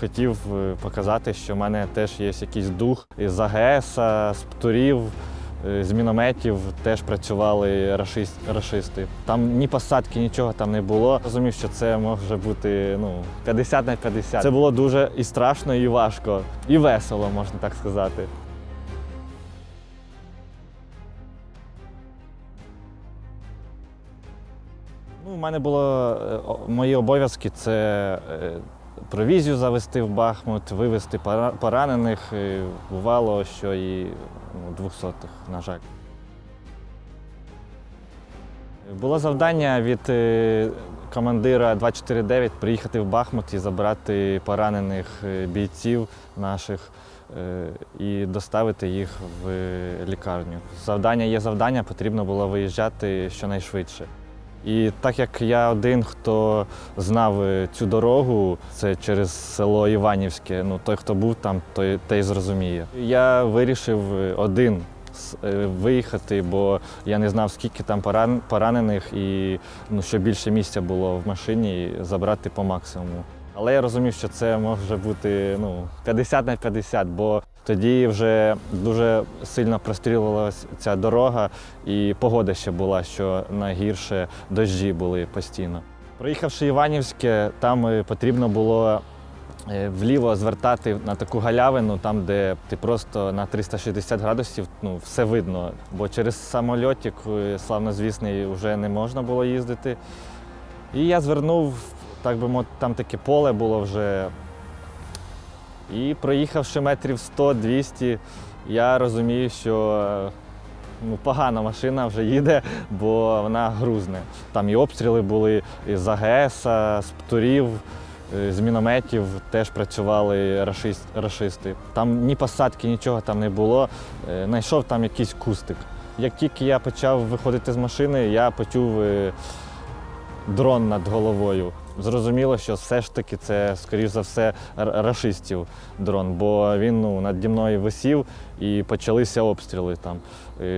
хотів е, показати, що в мене теж є якийсь дух із АГС, з птурів, е, з мінометів теж працювали рашист- рашисти. Там ні посадки, нічого там не було. Розумів, що це може бути ну, 50 на 50. Це було дуже і страшно, і важко, і весело, можна так сказати. Ну, у мене було е, мої обов'язки це провізію завести в Бахмут, вивезти поранених. Бувало, що і ну, двохсотих, на жаль. Було завдання від е, командира 249 приїхати в Бахмут і забрати поранених е, бійців наших е, і доставити їх в лікарню. Завдання є завдання, потрібно було виїжджати щонайшвидше. І так як я один, хто знав е, цю дорогу, це через село Іванівське. Ну той, хто був там, той той зрозуміє. Я вирішив е, один е, виїхати, бо я не знав, скільки там поран- поранених, і ну, щоб більше місця було в машині, забрати по максимуму. Але я розумів, що це може бути ну, 50 на 50, бо тоді вже дуже сильно прострілювалася ця дорога, і погода ще була, що найгірше дощі були постійно. Проїхавши Іванівське, там е, потрібно було е, вліво звертати на таку галявину, там, де ти просто на 360 градусів ну, все видно. Бо через самольотик е, славнозвісний вже не можна було їздити. І я звернув, так би мовити, там таке поле було вже. І проїхавши метрів 100-200, я розумію, що е, ну, погана машина вже їде, бо вона грузне. Там і обстріли були і з АГС, з птурів, е, з мінометів теж працювали рашист, рашисти. Там ні посадки, нічого там не було. Е, Знайшов там якийсь кустик. Як тільки я почав виходити з машини, я почув дрон над головою. Зрозуміло, що все ж таки це, скоріш за все, рашистів дрон, бо він ну, наді мною висів і почалися обстріли там.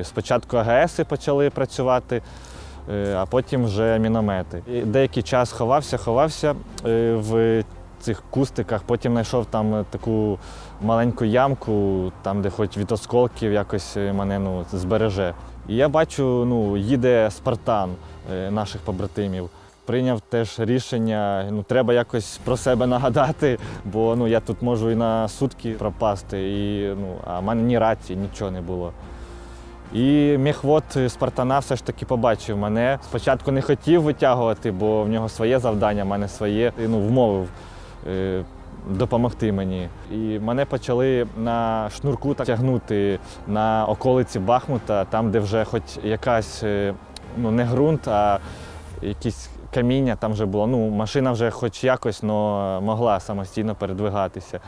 Спочатку АГСи почали працювати, е, а потім вже міномети. І деякий час ховався, ховався е, в цих кустиках, потім знайшов там таку маленьку ямку, там, де хоч від осколків якось е, мене ну, збереже. І я бачу, ну, їде Спартан наших побратимів. Прийняв теж рішення, ну треба якось про себе нагадати, бо ну я тут можу і на сутки пропасти, і ну а в мене ні рації, нічого не було. І міхвод Спартана все ж таки побачив мене. Спочатку не хотів витягувати, бо в нього своє завдання, в мене своє. І, ну, вмовив е, допомогти мені. І мене почали на шнурку тягнути на околиці Бахмута, там, де вже хоч якась е, ну, не ґрунт, а якісь каміння там вже було. Ну, машина вже хоч якось но могла самостійно передвигатися.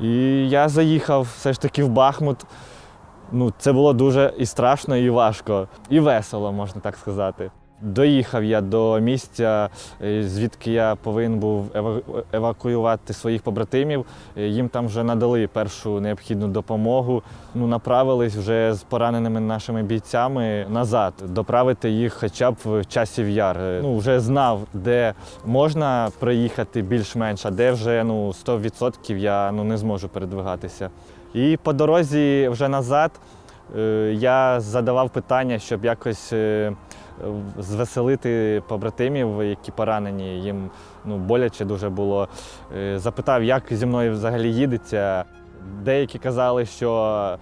І я заїхав все ж таки в Бахмут. Ну, це було дуже і страшно, і важко, і весело, можна так сказати. Доїхав я до місця, е, звідки я повинен був ева- евакуювати своїх побратимів. Е, Їм там вже надали першу необхідну допомогу. Ну, направились вже з пораненими нашими бійцями назад, доправити їх хоча б в часів яр. Е, Ну, вже знав, де можна проїхати більш-менш, а де вже ну, 100% я ну, не зможу передвигатися. І по дорозі вже назад я задавав питання, щоб якось звеселити побратимів, які поранені, їм ну, боляче дуже було. Е, Запитав, як зі мною взагалі їдеться. Деякі казали, що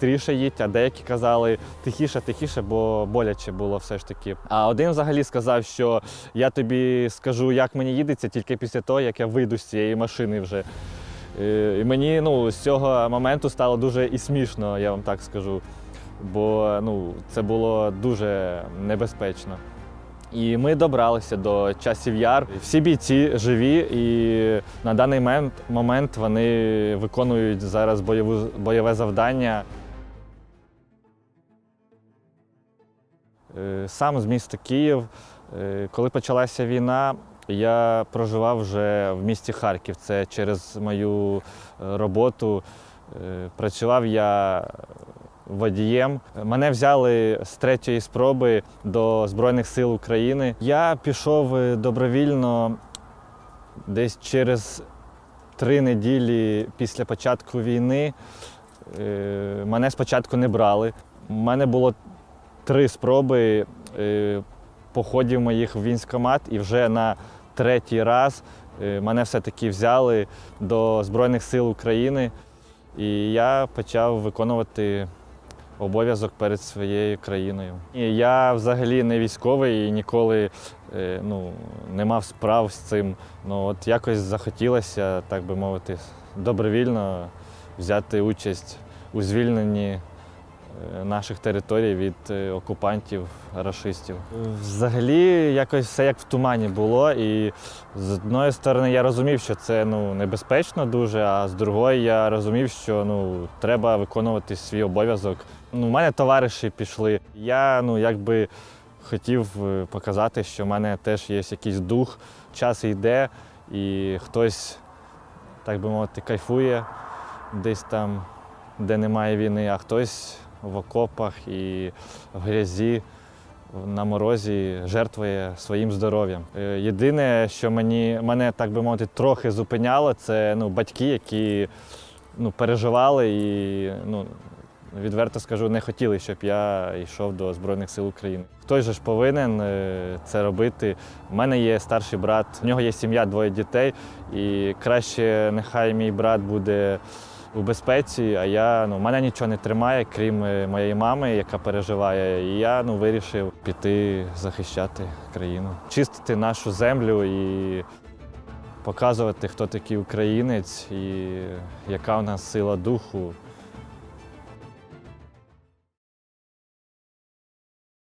швидше їдь, а деякі казали тихіше, тихіше, бо боляче було все ж таки. А один взагалі сказав, що я тобі скажу, як мені їдеться, тільки після того, як я вийду з цієї машини вже. Е, І мені ну, з цього моменту стало дуже і смішно, я вам так скажу. Бо ну, це було дуже небезпечно. І ми добралися до часів яр. Всі бійці живі, і на даний момент, вони виконують зараз бойову, бойове завдання. Е, Сам з міста Київ. Е, Коли почалася війна, я проживав вже в місті Харків. Це через мою е, роботу. Працював я водієм. Мене взяли з третьої спроби до Збройних сил України. Я пішов е, добровільно десь через три неділі після початку війни е, мене спочатку не брали. У мене було три спроби е, походів моїх в військкомат, і вже на третій раз мене все-таки взяли до Збройних сил України, і я почав виконувати обов'язок перед своєю країною. І я взагалі не військовий і ніколи е, ну, не мав справ з цим. Ну, от якось захотілося, так би мовити, добровільно взяти участь у звільненні наших територій від е, окупантів, рашистів. Взагалі, якось все як в тумані було. І з одної сторони я розумів, що це ну, небезпечно дуже, а з другої я розумів, що ну, треба виконувати свій обов'язок. Ну, у мене товариші пішли. Я ну, якби хотів е, показати, що в мене теж є якийсь дух, час йде, і хтось, так би мовити, кайфує десь там, де немає війни, а хтось в окопах і в грязі, на морозі жертвує своїм здоров'ям. Е, Єдине, що мені, мене, так би мовити, трохи зупиняло, це ну, батьки, які ну, переживали і ну, відверто скажу, не хотіли, щоб я йшов до Збройних сил України. Хтось же ж повинен е, це робити. У мене є старший брат, в нього є сім'я, двоє дітей, і краще нехай мій брат буде у безпеці, а я ну, мене нічого не тримає, крім е, моєї мами, яка переживає. І я ну, вирішив піти захищати країну, чистити нашу землю і показувати, хто такий українець і яка у нас сила духу.